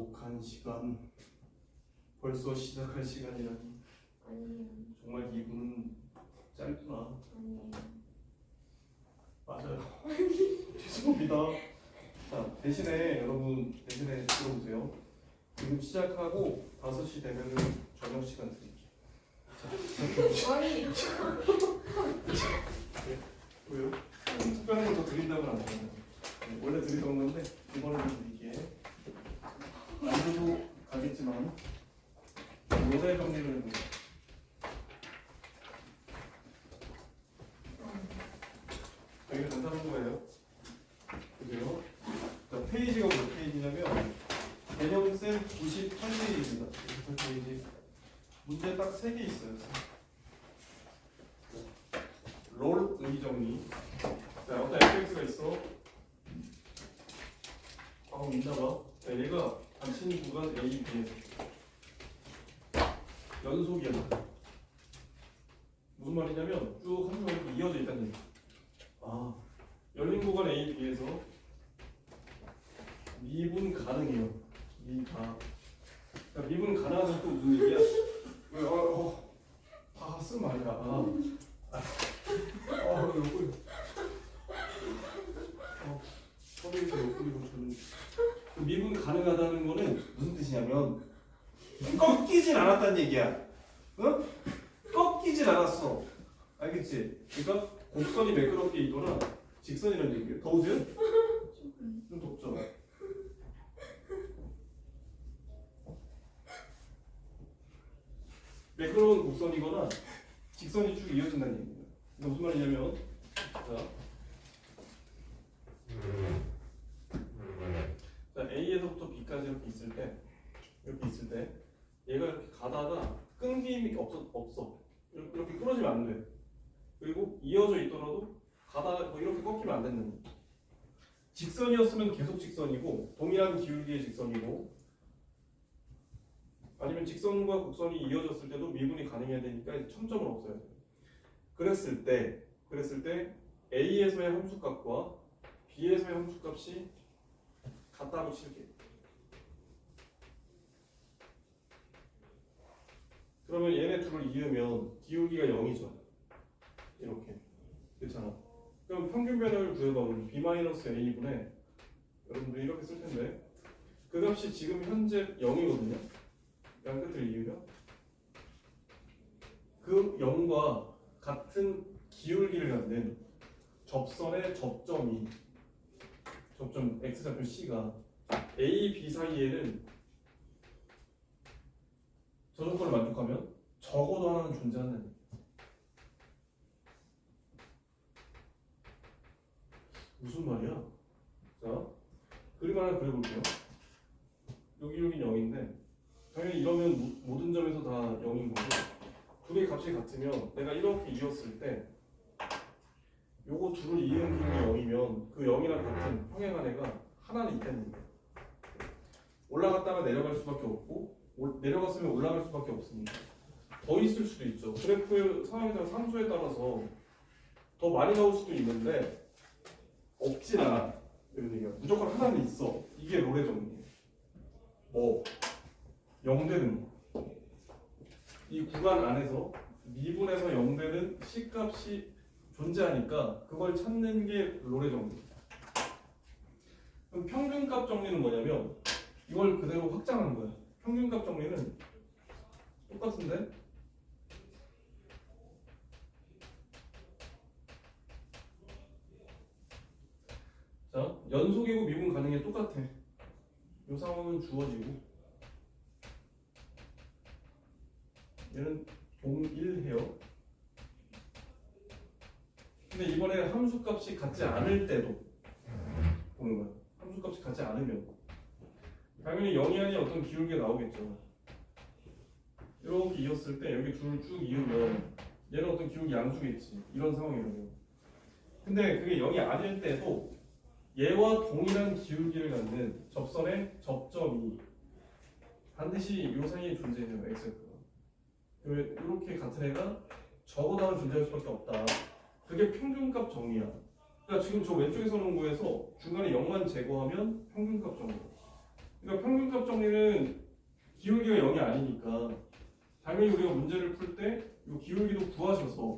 독한 시간 벌써 시작할 시간이라니. 아니에요. 정말 2분은 짧구나. 아니에요. 맞아요. 죄송합니다. 자 대신에 여러분 대신에 들어보세요. 지금 시작하고 5시 되면은 저녁 시간 드릴게요. 자 시작해보시죠 아니. 왜요? 특별한 걸 더 드린다고는 안 하잖아요. 네, 원래 드리던 건데 이번에는 드릴게 안 줘도 가겠지만 노래 정리를 해보자 여기가 간단한 거예요. 그죠? 자, 페이지가 몇 페이지냐면 개념쌤 98페이지입니다. 98페이지. 문제 딱 3개 있어요 롤 의정리 자 어떤 fx가 있어 방금 있나봐 자 얘가 단신 구간 A, B에서 연속이야 무슨 말이냐면 쭉 함수가 이렇게 이어져 있다는 얘기 아 열린 구간 A, B에서 미분 가능해요 미가 그러니까 미분 가능하면 또 무슨 얘기야 왜, 어, 어, 다 쓰면 아니라 아, 아, 어, 요거 어, 서울에서 옆구리로 저는 그 미분 가능하다는 거는 무슨 뜻이냐면 꺾이진 않았다는 얘기야. 어? 꺾이진 않았어. 알겠지? 그러니까 곡선이 매끄럽게 있거나 직선이라는 얘기예요. 더우세요? 좀 덥죠? 매끄러운 곡선이거나 직선이 쭉 이어진다는 얘기예요. 그러니까 무슨 말이냐면 자, 자 A에서부터 B까지 이렇게 있을 때 이렇게 있을 때 얘가 이렇게 가다가 끊김이 없어 없어 이렇게, 끊어지면 안 돼. 그리고 이어져 있더라도 가다가 뭐 이렇게 꺾이면 안 된다는. 직선이었으면 계속 직선이고 동일한 기울기의 직선이고 아니면 직선과 곡선이 이어졌을 때도 미분이 가능해야 되니까 첨점은 없어야 돼. 그랬을 때 그랬을 때 A에서의 함수값과 B에서의 함수값이 같다고 칠게. 그러면 얘네 둘을 이으면 기울기가 0이죠. 이렇게. 그렇잖아. 그럼 평균변을 구해봐. 우리 B-A분의 여러분들 이렇게 쓸 텐데 그 값이 지금 현재 0이거든요. 양 끝을 이으면 그 0과 같은 기울기를 갖는 접선의 접점이 접점 x좌표 c가 a, b 사이에는 저 조건을 만족하면 적어도 하나는 존재한다는. 무슨 말이야? 자, 그림 하나 그려볼게요. 여기 여기 0인데 당연히 이러면 모- 모든 점에서 다 0인 거고 두 개의 값이 같으면 내가 이렇게 이었을 때 요거 둘을 이은 기울기 0이면 그 0이랑 같은 평행한 애가 하나는 있다는 얘기야. 올라갔다가 내려갈 수밖에 없고 올- 내려갔으면 올라갈 수밖에 없으니까 더 있을 수도 있죠. 그래프 상황에 따라 상수에 따라서 더 많이 나올 수도 있는데 없진 않아. 이런 얘기야. 무조건 하나는 있어. 이게 롤의 정리예요. 뭐 0되는 거. 이 구간 안에서 미분에서 0되는 C값이 존재하니까 그걸 찾는 게 롤의 정리. 그럼 평균값 정리는 뭐냐면 이걸 그대로 확장하는 거야. 평균값 정리는 똑같은데 자 연속이고 미분 가능해 똑같아. 이 상황은 주어지고 얘는 동일해요. 근데 이번에 함수값이 같지 않을 때도 보는 거야. 함수값이 같지 않으면 당연히 0이 아닌 어떤 기울기가 나오겠죠. 이렇게 이었을 때 여기 둘을 쭉 이으면 얘는 어떤 기울기 양수겠지. 이런 상황이라면. 근데 그게 0이 아닐 때도 얘와 동일한 기울기를 갖는 접선의 접점이 반드시 이 사이에 존재해요. x가. 그러면 이렇게 같은 애가 적어도 하나 존재할 수밖에 없다. 그게 평균값 정리야. 그러니까 지금 저 왼쪽에서 놓은 거에서 중간에 0만 제거하면 평균값 정리. 그러니까 평균값 정리는 기울기가 0이 아니니까 당연히 우리가 문제를 풀 때 이 기울기도 구하셔서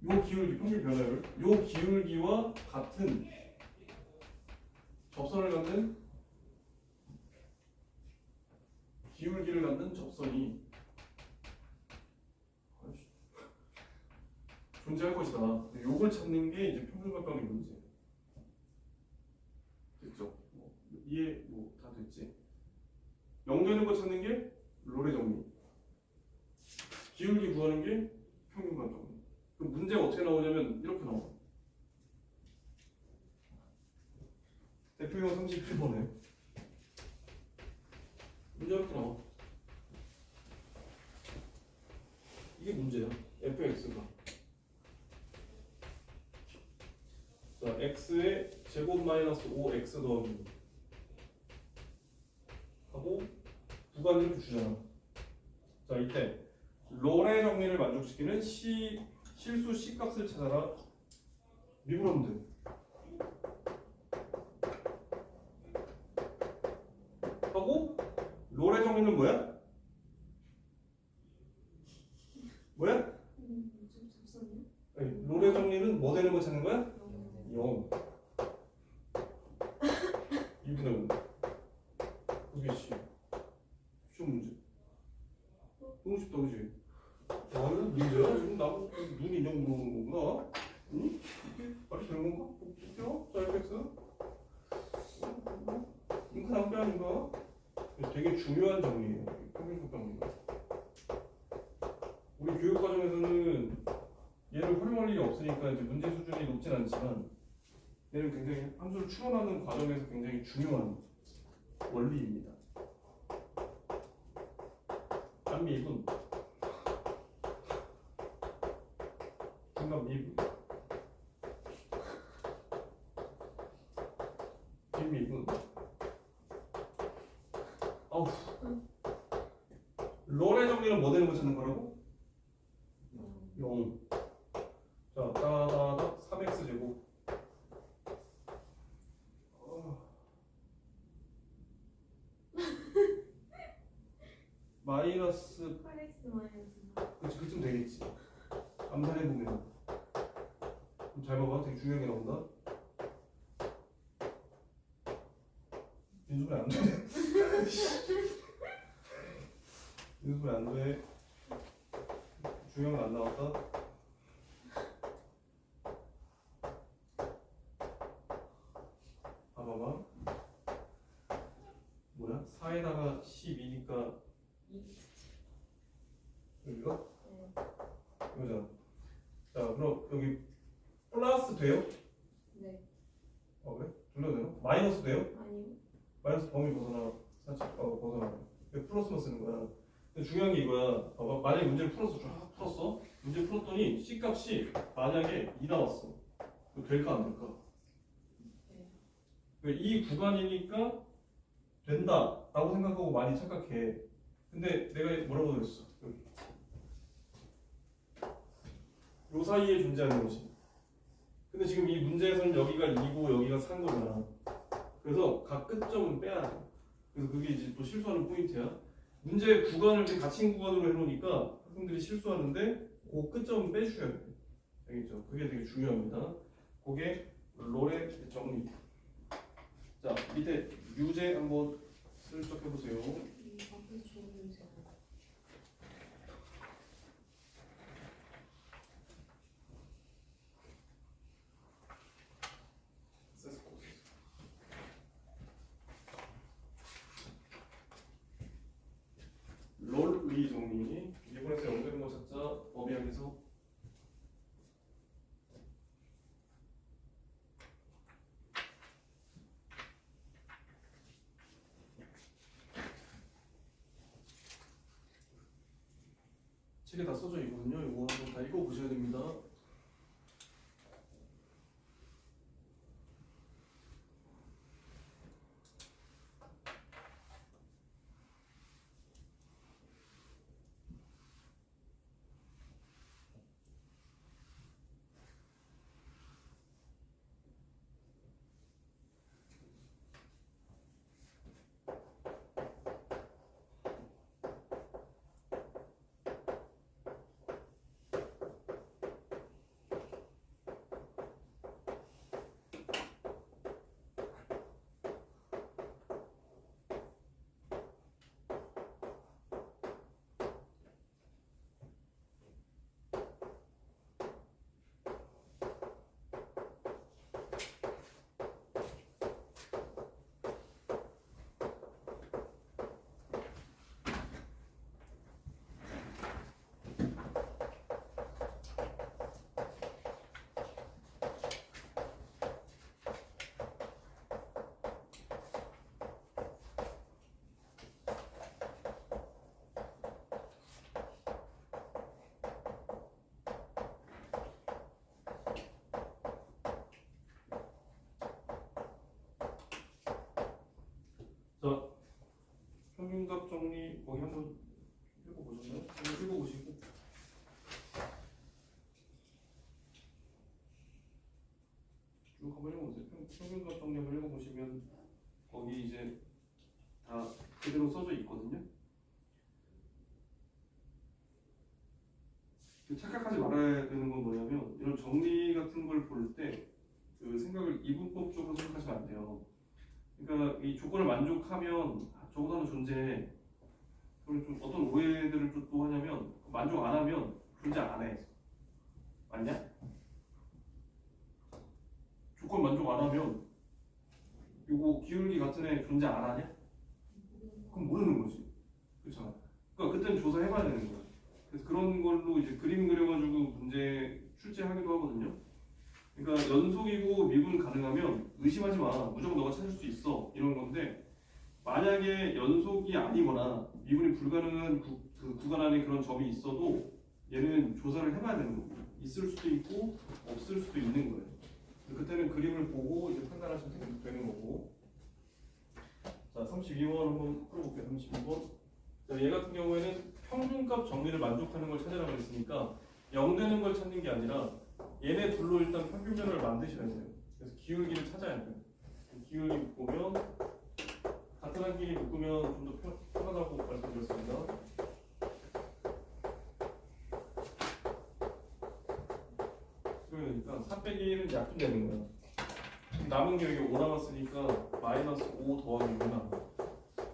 이 기울기 평균 변화율 이 기울기와 같은 접선을 갖는 기울기를 갖는 접선이 아이씨, 존재할 것이다. 요걸 찾는 게 이제 평균값 정리 문제. 됐죠? 뭐, 이해 뭐 다 됐지? 영되는 거 찾는 게 롤의 정리. 기울기 구하는 게 정리. 그럼 문제가 어떻게 나오냐면 이렇게 나와. 대표형 37번에 문제 이렇게 나와. 이게 문제야. fx가. 자, x의 제곱 마이너스 5x 더하기 하고 구간을 이렇게 주잖아. 자, 이때 롤의 정리를 만족시키는 시 실수 c 값을 찾아라. 미분하면 돼. 하고 롤의 정리는 뭐야? 뭐야? 음. 아니, 롤의 정리는 뭐 되는 거 찾는 거야? 0 2분의 5 그게 씨 시험 문제 너무 쉽다 그지? 아 이거 문제야? 지금 나눈 인형 물어보는 거구나 응? 이게 말이 되는 건가? 볼게요 자 fx 인카 남게 아닌가? 되게 중요한 정리예요 평균값 정리가 우리 교육 과정에서는 얘를 활용할 일이 없으니까 이제 문제 수준이 높진 않지만 얘는 굉장히 함수를 추론하는 과정에서 굉장히 중요한 원리입니다. 한미분. 중간 미분. 뒷미분. 아우. 롤의 정리는 뭐 되는 거 찾는 거라고? 0 자, 따다다 3x 제곱 어. 마이너스 8x 마이너스 그치 그쯤 되겠지. 암산해 보면. 잘 봐봐 되게 중요한 게 나온다. 민수이 안돼. 민수이 안돼. 중요한 건안 나왔다. 봐봐봐. 뭐야? 4에다가 12니까 2. 여기가 네. 이거잖아. 자, 그럼 여기 플러스 돼요? 네. 어 그래? 둘러도 되나? 마이너스 돼요? 아니요. 마이너스 범위 벗어나. 살짝 어 벗어나. 왜 플러스만 쓰는 거야? 근데 중요한 게 이거야. 봐봐. 만약에 문제를 풀었어. 쫙 풀었어. 문제 풀었더니 C 값이 만약에 2 나왔어. 그거 될까 안 될까? 네. 그이 구간이니까 된다 라고 생각하고 많이 착각해. 근데 내가 뭐라고 그랬어? 여기. 요 사이에 존재하는 것이. 근데 지금 이 문제에서는 여기가 2고 여기가 3 거잖아. 그래서 각 끝점은 빼야 돼. 그래서 그게 이제 또 실수하는 포인트야. 문제 구간을 이렇게 닫힌 구간으로 해놓으니까 학생들이 실수하는데 그 끝점은 빼주셔야 돼. 알겠죠? 그게 되게 중요합니다. 그게 롤의 정리. 자 밑에 유제 한번 슬쩍 해보세요. 이 앞에서 좋은 제 롤의 정리. 일본에서 연결된 거 찾자. 범위학에서 책에 다 써져 있거든요. 이거 한번 다 읽어보셔야 됩니다. 정리 거기 한번 읽어보셨나요? 한번 읽어보시고 쭉 한번 읽어보세요. 평균 수학 정리 한번 읽어보시면 거기 이제 다 그대로 써져 있거든요. 그 착각하지 말아야 되는 건 뭐냐면 이런 정리 같은 걸 볼 때 그 생각을 이분법적으로 생각하시면 안 돼요. 그러니까 이 조건을 만족하면 아, 저보다는 존재해. 그리고 좀 어떤 오해들을 좀또 하냐면 만족 안 하면 존재 안 해. 맞냐? 조건 만족 안 하면 요거 기울기 같은 애 존재 안 하냐? 그럼 모르는 거지. 그렇잖아. 그러니까 그때는 조사해봐야 되는 거야. 그래서 그런 걸로 이제 그림 그려가지고 문제 출제하기도 하거든요. 그러니까 연속이고 미분 가능하면 의심하지 마. 무조건 너가 찾을 수 있어. 이런 건데 만약에 연속이 아니거나 미분이 불가능한 구, 그 구간 안에 그런 점이 있어도 얘는 조사를 해봐야 되는 거고 있을 수도 있고 없을 수도 있는 거예요. 그때는 그림을 보고 이제 판단하시면 되는 거고. 자, 32번 한번 풀어볼게요. 32번. 자, 얘 같은 경우에는 평균값 정리를 만족하는 걸 찾으라고 했으니까 0 되는 걸 찾는 게 아니라 얘네 둘로 일단 평균면을 만드셔야 돼요. 그래서 기울기를 찾아야 돼요. 기울기 묶으면 길이 묶으면 좀 더 편하다고 말씀드렸습니다. 그러니까 3 빼기 1은 약분 되는 거야. 남은 게 여기 5 남았으니까 마이너스 5 더하기 6 남아.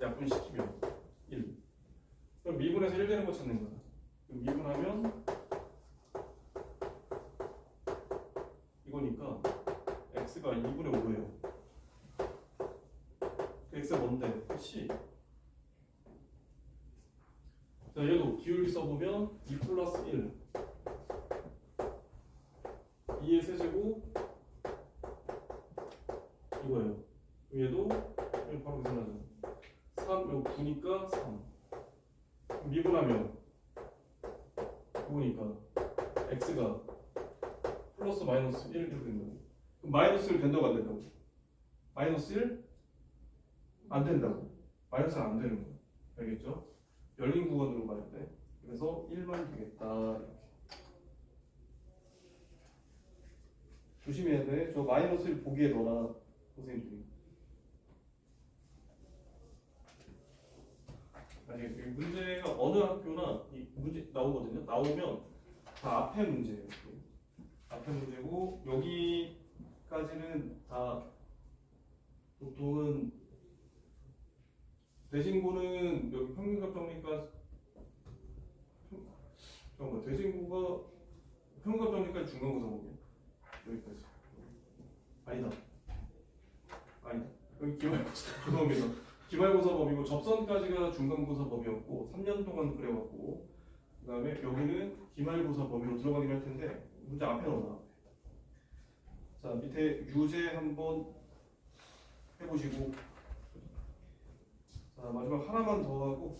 약분시키면 1. 그럼 미분에서 1 되는 거 찾는 거야. 그럼 미분하면 이거니까 x가 2분의 5예요. 그 x가 뭔데? c. 자, 얘도 기울기 써보면 2 플러스 1. 2의 세제곱 이거예요. 얘도 이거 바로 계산하죠. 3, 이거 9니까 3. 미분하면 9니까 x가 플러스 마이너스 1 이렇게 된다고. 그럼 마이너스 1 된다고 안 된다고? 마이너스 1? 안 된다고. 마이너스는 안 되는 거야. 알겠죠? 열린 구간으로 가야 돼. 그래서 1만 되겠다. 이렇게. 조심해야 돼. 저 마이너스 1 보기에 넣어놔. 선생님들이. 아니, 이 문제가 어느 학교나 이 문제 나오거든요. 나오면 다 앞에 문제예요. 앞에 문제고 여기까지는 다 보통은 대신고는 여기 평균값 정리까지 평- 잠깐만 대신고가 평균값 정리까지 중간고사 보게 여기까지. 아니다. 아니다. 여기 기말고사 죄송합니다. 기말고사 범위고 접선까지가 중간고사 범위였고 3년 동안 그래왔고 그 다음에 여기는 기말고사 범위로 들어가긴 할 텐데 문제 앞에 넣어놔. 자 밑에 유제 한번 해보시고 자 마지막 하나만 더 하고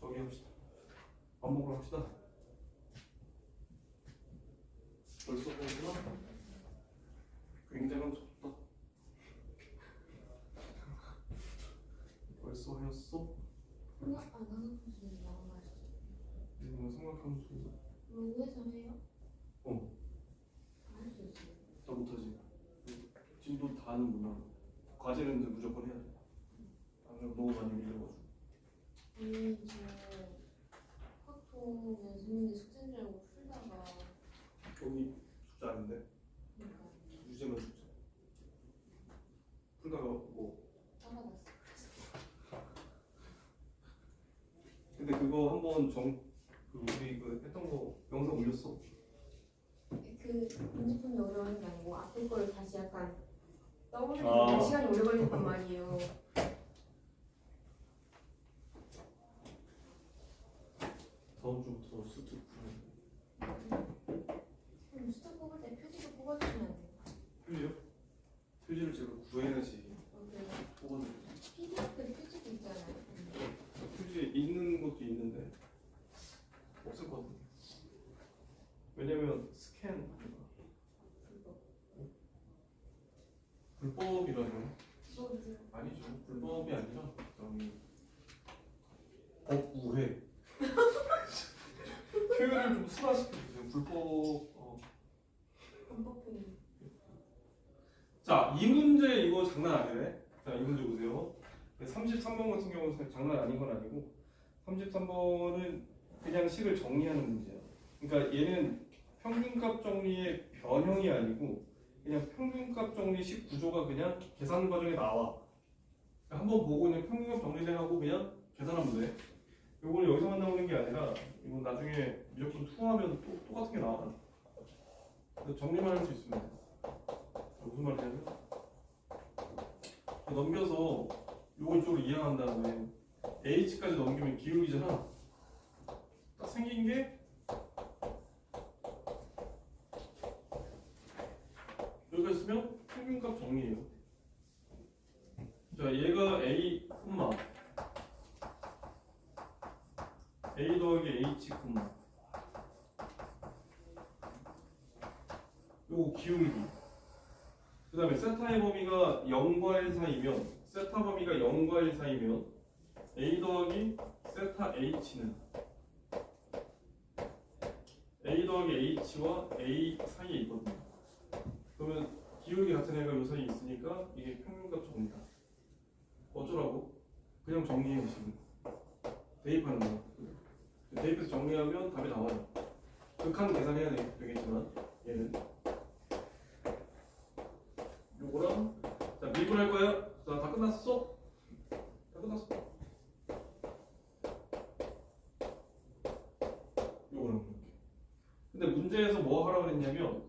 저기 합시다 밥 먹으러 합시다 벌써 보구나 굉장한 속도 벌써 하였어? 생각 안 하는 것이 너무 맛있어. 로우에서 해요? 어. 할 수 있어요. 다 못하지 진도 다 하는구나 과제는 무조건 해야 돼 너무 많이 밀려가지고 아니 저 학교 연습인데 숙제인 줄 알고 풀다가 여기 숙제 아닌데 그러니까 유제만 숙제 풀다가 뭐 따라갔어. 근데 그거 한번 정, 그 우리 그 했던 거 영상 올렸어. 그 문제품이 어려운 게 아니고 앞에 거를 다시 약간 떠올리는 아. 데 시간이 오래 걸렸단 말이에요. 주부터 수트 그럼 뽑을 때 표지도 뽑아주시면 안 돼요? 표지요? 표지를 제가 구해야지 어, 그래요? 뽑아드려야지. PDF에 표지도 있잖아요. 표지에 있는 것도 있는데 없을 것 같아. 왜냐면 스캔 그거. 불법이라면 그거를 아니죠. 불법이 아니라 저기 법우회 표현을 좀 순화시켜주세요. 불법 어, 범법행위. 자, 이 문제 이거 장난 아니네. 자, 이 문제 보세요. 33번 같은 경우는 장난 아닌 건 아니고 33번은 그냥 식을 정리하는 문제야. 그러니까 얘는 평균값 정리의 변형이 아니고 그냥 평균값 정리 식 구조가 그냥 계산 과정에 나와. 한번 보고 그냥 평균값 정리를 하고 그냥 계산하면 돼. 요거는 여기서만 나오는 게 아니라 이건 나중에 무조건 투하면 또 똑같은 게 나와. 정리만 할 수. 자, 무슨 말이냐면 넘겨서 요거 이쪽으로 이항한 다음에 h까지 넘기면 기울기잖아. 딱 생긴 게 여기가 있으면 평균값 정리해요. 자, 얘가 a 콤마 a 더하기 h 콤마 요거 기울기 그 세타의 범위가 0과 1 사이면 세타 범위가 0과 1 사이면 a 더하기 세타 h는 a 더하기 h와 a 사이에 있거든요. 그러면 기울기 같은 애가 요 사이에 있으니까 이게 평균값 정리다. 어쩌라고? 그냥 정리해 지금 대입하는 거야 대입해서 정리하면 답이 나와요. 극한 계산해야 되- 되겠지만 얘는 요거랑 자 미분할 거예요. 자 다 끝났어? 다 끝났어. 이렇게. 근데 문제에서 뭐 하라고 그랬냐면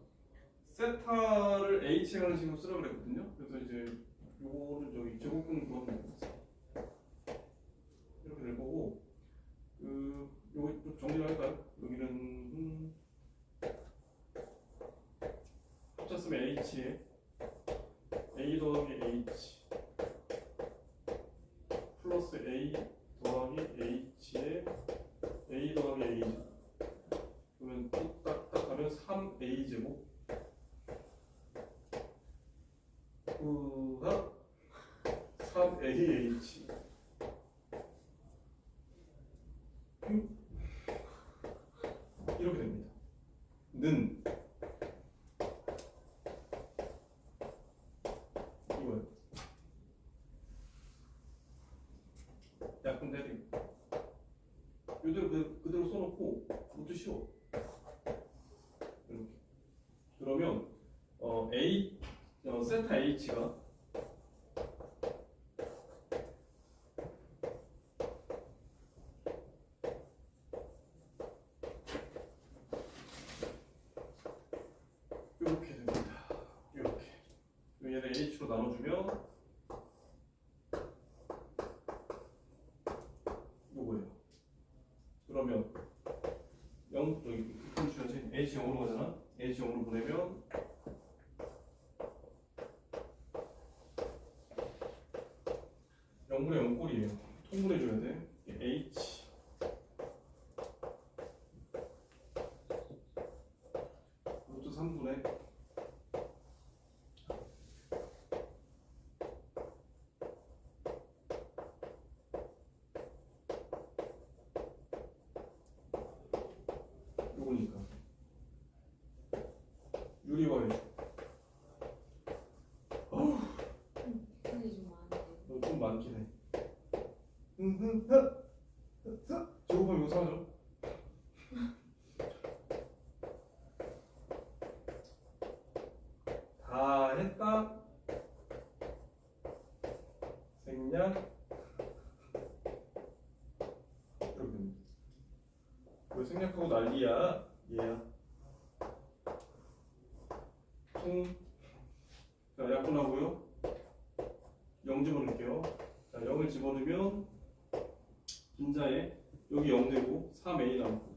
세타를 h라는 식으로 쓰라고 그랬거든요. 그래서 이제 요거를 저기 제곱근 구하면 되겠어 이렇게 될 거고 그 요거 좀 정리를 할까요? 여기는 음, 합쳤으면 h에 더하기 h 플러스 a 더하기 h에 a 더하기 a 그러면 딱딱 하면 3a 제곱 으하 3AH 음? 이렇게 됩니다. 는 이거요. 약분 때리고 이대로 그, 그대로 써놓고 그것도 쉬워. 이렇게. 그러면 어, A 어, 세타 H가 이렇게 됩니다. 이렇게. 얘를 H로 나눠주면 요거예요. 그러면 0 여기 극한 주야지 H 0으로 가잖아. H 0으로 보내면 0분의 0 꼴이에요. 통분해줘야 돼. H 루트 3분의 요거니까 유리와의 어우 좀 많은데. 너좀 많긴 해. 음흠, 하, 하. 제곱하면 이거 사죠. 다 했다. 생략. 이렇게 됩니다. 왜 생략하고 난리야? 얘야. 통. 자, 약분하고요. 0 집어넣을게요. 자, 0을 집어넣으면 분자에 여기 0 되고 3a 남고